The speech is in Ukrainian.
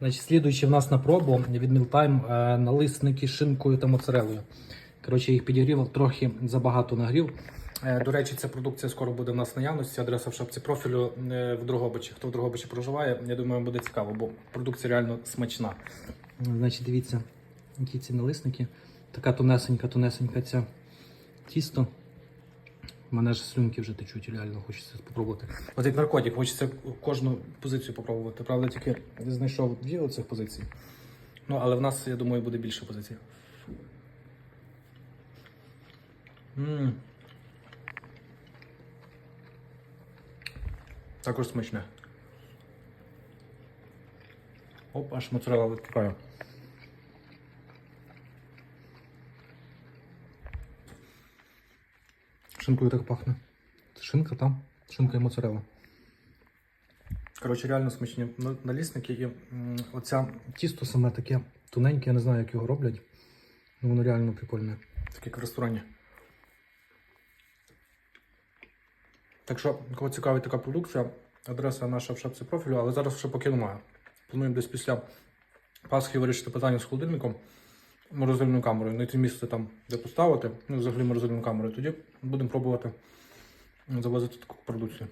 Значить, слідуючи в нас на пробу від Mealtime е, налисники з шинкою та моцарелою. Коротше, їх підігрів трохи забагато нагрів. Е, До речі, ця продукція скоро буде в нас наявності. Адреса в шапці профілю е, в Дрогобичі. Хто в Дрогобичі проживає, я думаю, буде цікаво, бо продукція реально смачна. Значить, дивіться, які ці налисники. Така тонесенька, тонесенька ця тісто. Мене ж слюнки вже течуть, реально хочеться спробувати. От як наркотик, хочеться кожну позицію попробувати. Правда, тільки знайшов дві оцих позицій. Ну, але в нас, я думаю, буде більше позицій. М. Також смачне. Оп, аж моцарелла витікає. Шинкою так пахне. Це шинка там, шинка і моцарелла. Коротше, реально смачні налісники. І м, оця тісто саме таке тоненьке, я не знаю, як його роблять. Ну воно реально прикольне. Таке як в ресторані. Так що, кого цікавить така продукція, адреса наша в шапці профілю, але зараз ще поки немає. Плануємо десь після Пасхи вирішити питання з холодильником, морозильною камерою, знайти місце там, де поставити, ну, взагалі морозильну камеру. Тоді будемо пробувати завозити таку продукцію.